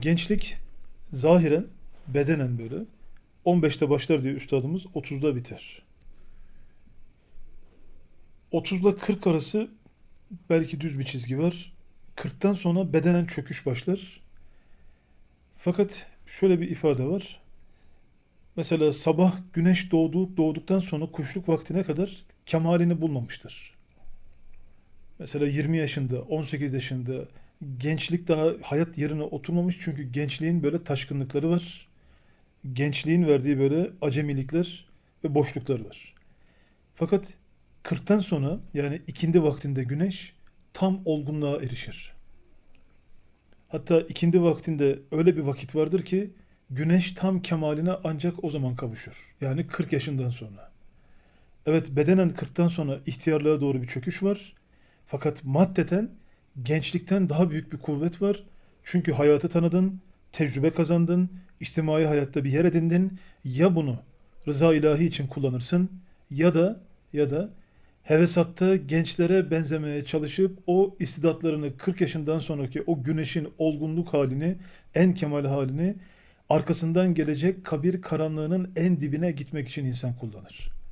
Gençlik zahiren, bedenen böyle 15'te başlar diye üstadımız 30'da biter. 30 ile 40 arası belki düz bir çizgi var. 40'tan sonra bedenen çöküş başlar. Fakat şöyle bir ifade var. Mesela sabah güneş doğdu, doğduktan sonra kuşluk vaktine kadar kemalini bulmamıştır. Mesela 20 yaşında, 18 yaşında gençlik daha hayat yerine oturmamış çünkü gençliğin böyle taşkınlıkları var. Gençliğin verdiği böyle acemilikler ve boşluklar var. Fakat 40'tan sonra yani ikindi vaktinde güneş tam olgunluğa erişir. Hatta ikindi vaktinde öyle bir vakit vardır ki güneş tam kemaline ancak o zaman kavuşur. Yani 40 yaşından sonra. Evet bedenen 40'tan sonra ihtiyarlığa doğru bir çöküş var. Fakat maddeten gençlikten daha büyük bir kuvvet var. Çünkü hayatı tanıdın, tecrübe kazandın, içtimai hayatta bir yer edindin. Ya bunu rıza ilahi için kullanırsın ya da ya da hevesatta gençlere benzemeye çalışıp o istidatlarını 40 yaşından sonraki o güneşin olgunluk halini, en kemal halini arkasından gelecek kabir karanlığının en dibine gitmek için insan kullanır.